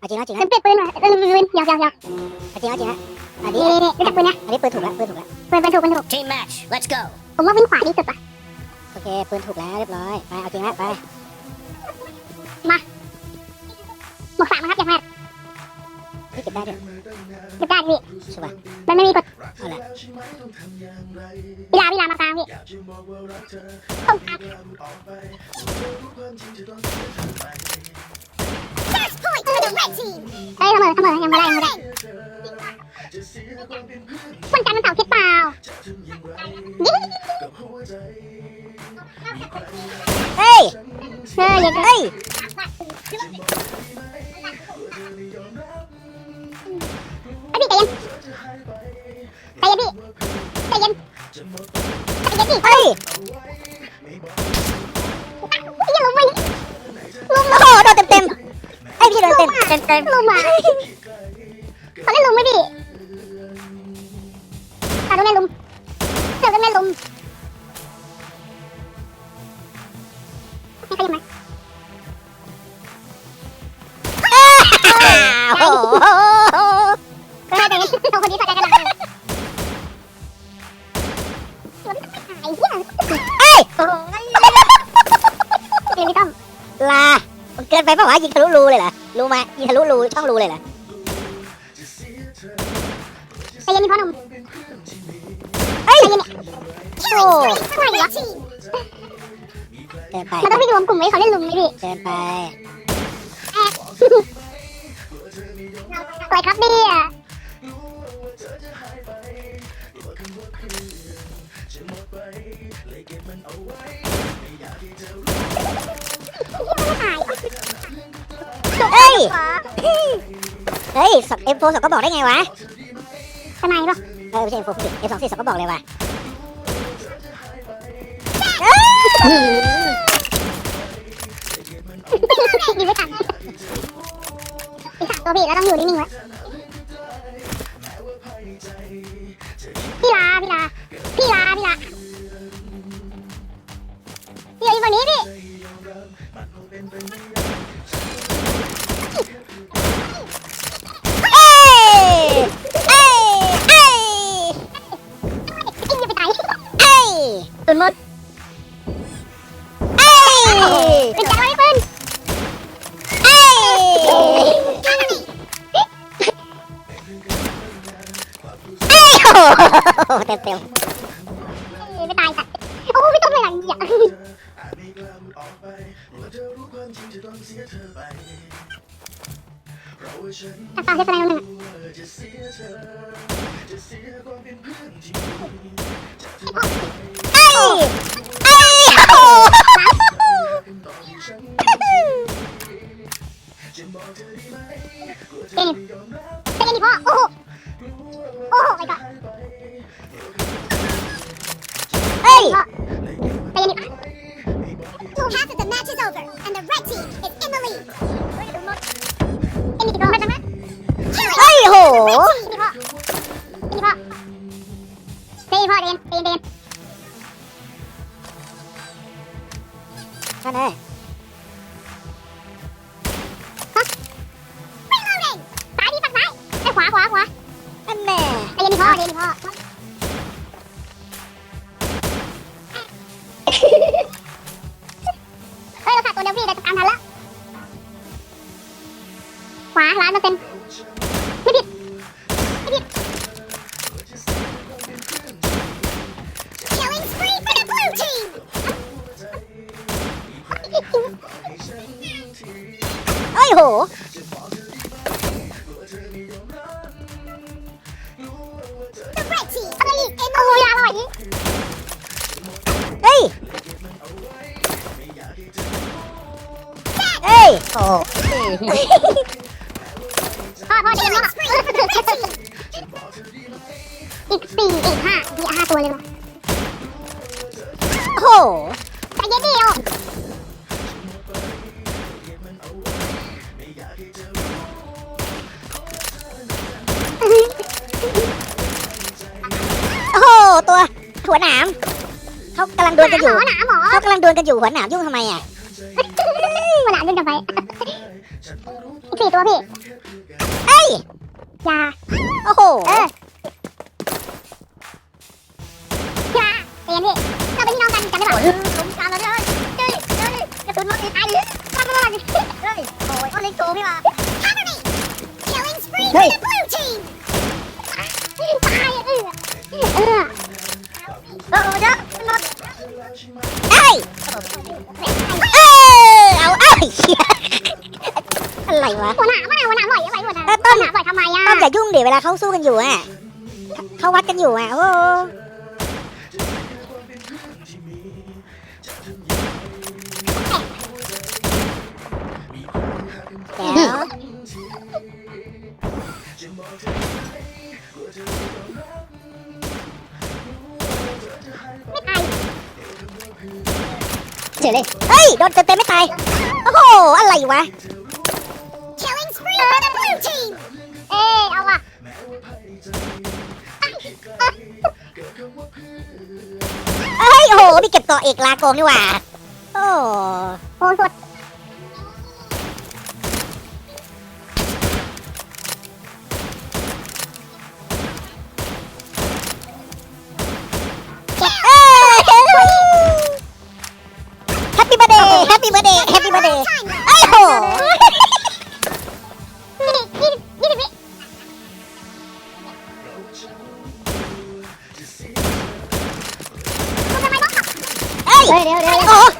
เอาจริงเอาจริงฉันะเปลี่ยนปืนว่ะเออลืมหยอกหยอยอกเอาจริงเอาจริงนะอันนี้นี่นี่รู้จักปืนนะอันนี้ปืนถูกแล้วปืนถูกแล้วปืนปืนถูกปืนถูก Team match. Let's go. ผมว่าวิ่งขวาดีสุดป่ะโอเคปืนถูกแล้วเรียบร้อยไปเอาจริงแล้วไปหมวกสามนะครับอย่างแรกพี่เก็บได้ด้วยเก็บได้พี่ใช่ป่ะมันไม่มีกดเอาละเวลาเวลามากลางพี่ตรงกลา เอ้ยเสมอเสมอยังไม่ได้ยังไม่ได้วันจันทร์วันเสาร์คิดเปล่าเฮ้ยเอออย่าเฮ้ยไอ้พี่ใจเย็นใจเย็นพี่ใจเย็นใจเย็นพี่เฮ้ยพี่อย่าลงไปโอ้โหโดนเต็มเต็มๆไอ้ยพี่ โดนเต็มเต็มเต็มลงมาเขาเล่นลุมไหมพี่เขาต้องเล่นลุมเดี๋ยวต้องเล่นลุมให้เขายิงไหมโอ้โหก็ให้ใจเย็นเอาคนนี้ใส่ใจกันหน่อยเดี๋ยวไม่ต้องไปถ่ายเหี้ยเฮ้ยโอ้โหเดี๋ยวพี่ต้อมลามันเกินไปเปล่าวะยิงทะลุรูเลยเหรอ รู้ไหมยิงทะลุรูช่องรูเลยเหรอใจเย็นพี่พ่อหนุ่มเฮ้ยใจเย็นเนี่ยโอ้ไม่ไหววะเกินไปมันต้องพี่รวมกลุ่มไว้เขาเล่นลุมไหมพี่เกินไปอะไรครับเนี่ยไม่ ฮ้ยขอเฮ้ยสเอ็มโฟสองก็บอกได้ไงวะทำไมปะเออไม่ใช่เอ็มโฟสิเอ็มสองสี่สองก็บอกเลยว่ะยิงไม่ทันอีกสามตัวพี่แล้วต้องอยู่นิ่งๆไว้พี่ลาพี่ลาพี่ลาพี่ลาพี่อยู่ฝั่งนี้พี่ นหมด เอ้ยเป็นจังไรปืนเอ้ยเอ้ยโอ้โหเต็มเต็มไม่ตายสัตว์โอ้ไม่ต้องไปหลังอย่าตัดตาเทสไนหนึ่งเอ้ยเอ้ยโอ้โหนี่เนี่พ่อโอ้โหโอ้โหไปก่อนเอ้ยเจนี่ Half of the match is over, and the red team is in the lead. ขวาขวาขวานั่นแน่เจนี่พ่อเจนี่พ่อเฮ้ยเราขาดตัวเดียวพี่เราจะตามทันแล้วขวาล้านเปอร์เซ็นต์ไม่ผิด Killing spree for the blue team. เฮ้ยโห โอ้พ่อพ่อเดี๋ยวพ่ออีกสี่อีกห้าอีกห้าตัวเลยว่ะโหใจเย็นดิโอโอ้โหตัวหัวหนามเขากำลังดวลกันอยู่หมอหนาหมอเขากำลังดวลกันอยู่หัวหนามยุ่งทำไมอะ มาหนาเล่นกันไปสี่ตัวพี่ เอ้ยอย่าโอ้โห เอออย่าเตียนพี่เราเป็นพี่น้องกันจำได้ป่ะสงการเราเลยเฮ้ยเฮ้ยกระสุนรถไอ้ทำอะไรเฮ้ยโอ้ยโอ้เล็กโตพี่มา Cover me! Killing spree Hey. for the blue team! ตายเออเออเออเดี๋ยวรถเอ้ยเออ เอาเอ้ยเหี้ยอะไรวะหัวหน้าหัวหน้าหัวหน้าปล่อยปล่อยหัวหน้าเออต้นหัวหน้าปล่อยทำไมอะต้อมอย่ายุ่งดิเวลาเขาสู้กันอยู่อะเขาวัดกันอยู่อะโอ้โหแจ๋วไม่ตาย เฉยเลย เฮ้ย โดนเต็มๆไม่ตาย โอ้โห อะไรวะ Killing spree for the blue team! เอ้ยเอาว่ะเอ้ย โอ้โห มีเก็บเกาะเอกลาโกงนี่หว่า โอ้โอ้สุด เอ้ยเดี๋ยวเดี๋ยว